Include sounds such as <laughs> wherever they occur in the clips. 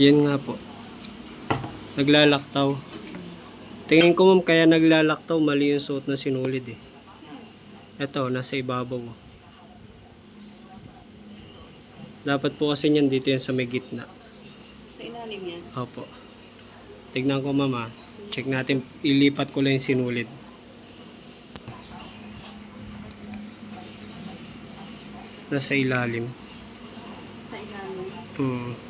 Yan nga po. Naglalaktaw. Tingin ko ma'am kaya naglalaktaw mali yung suot na sinulid eh. Ito, nasa ibabaw. Dapat po kasi yan dito yan sa may gitna. Sa ilalim yan. Opo. Tignan ko mama. Check natin. Ilipat ko lang yung sinulid. Nasa ilalim. Sa ilalim. Hmm.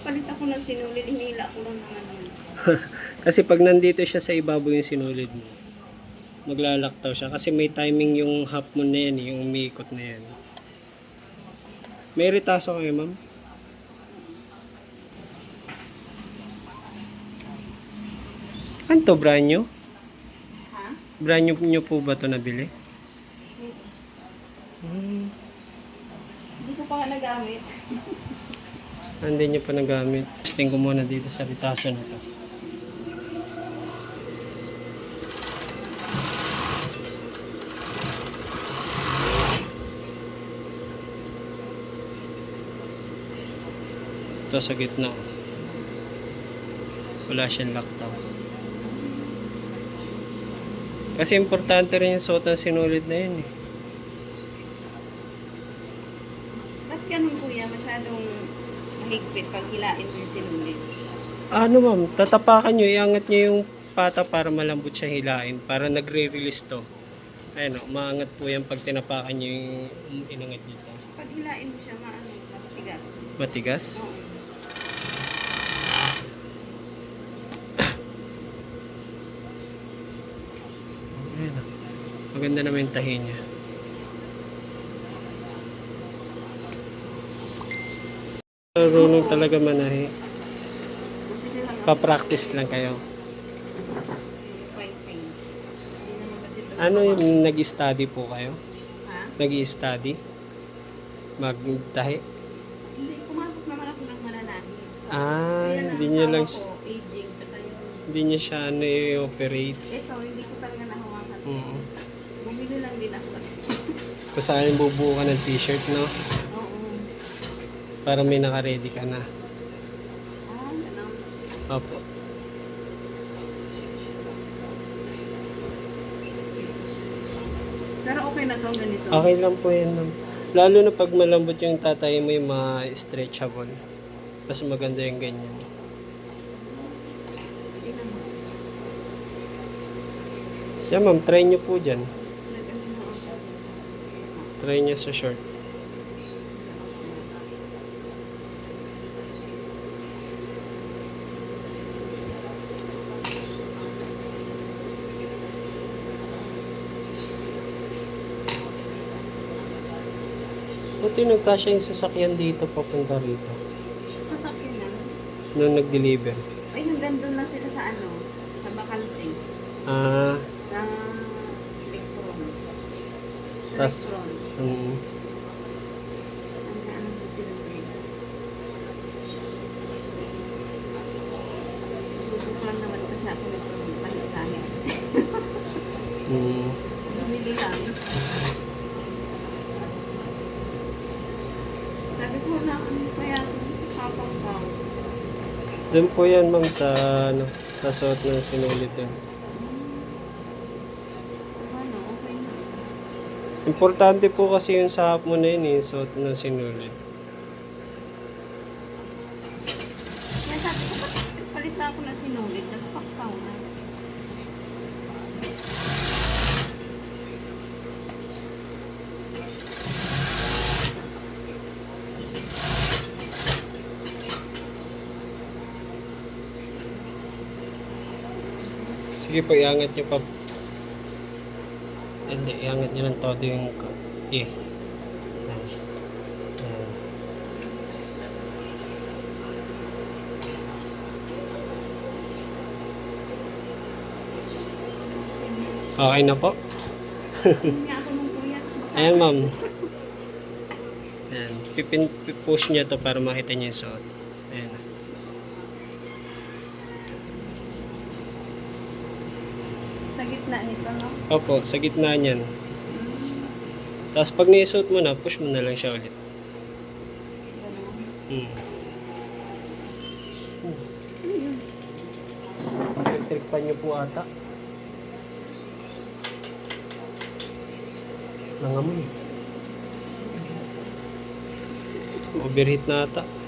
Nagpalit ako ng sinulid, hinila ko lang ng ano. <laughs> Kasi pag nandito siya sa ibabaw yung sinulid mo, maglalaktaw siya. Kasi may timing yung half moon na yan, eh, yung umiikot na yan. May ritaso kayo, ma'am? Ano to, brand new? Ha? Brand new nyo po ba to nabili? Hindi ko pa nga <laughs> nagamit. Hindi nyo pa nagamit. Testing ko muna dito sa ritaso na to. Ito sa gitna. Wala siyang lockdown. Kasi importante rin yung suot ng sinulid na yun eh. Ba't ganun kuya? Masyadong mahigpit pag hilain mo yung sinulid. Ano ma'am, tatapakan nyo, iangat nyo yung pata para malambot siya hilain, para nagre-release to. Ayun o, maangat po yan pag tinapakan nyo yung inangat nyo to. Pag hilain mo siya, maano, matigas. Matigas? Oo. Ayun o. Maganda naman yung tahi niya. Marunong talaga manahi. Pa-practice lang kayo. Ano yung nag-study po kayo? Nag-study? Magtahi? Hindi, pumasok naman ako ng mananahi. Ah, hindi niya lang ko, aging, Hindi niya siya ano i-operate. ito, hindi ko talaga nahawakan. Oo. Bumili lang din ako kasi. Kung saan bubuo ka ng t-shirt, no? Para may naka-ready ka na. Opo. Pero okay na to ganito. Okay lang po yan, ma'am. Lalo na pag malambot yung tatay mo yung mga stretchable. Mas maganda yung ganyan. Tingnan mo. Yan, ma'am. Try nyo po dyan. Nag-ano na ako. Try nyo sa short. Buti nagkasya yung sasakyan dito papunta rito. Sasakyan na. Nung nag-deliver. Ay, hanggang doon lang sila sa ano, sa Bakante. Ah, Sa Spectrum. Sa Tas- Spectrum. um. Susok lang naman kasi ako nagpalit-palit. um, Bumili lang. Sabi ko na, ano kaya kapang ka. Doon po yan ma'am sa ano, sa suot ng sinulit yan. Ano, okay na. Importante po kasi yung sa hap mo na yun eh, suot ng sinulit. Kaya sabi ko, palit na ako ng sinulid? Nagpakpaw na. Sige po, iangat nyo pa. Hindi, iangat nyo ng todo yung... Eh. Okay na po. <laughs> Ayan ma'am. Ayan. Pipin, push nyo to para makita nyo yung suot. Ayan. gitna nito, no? Opo, sa gitna niyan. Mm. Tapos pag naisuot mo na, push mo na lang siya ulit. Mm. Electric pan niyo po ata. Nangamoy. Overheat na ata.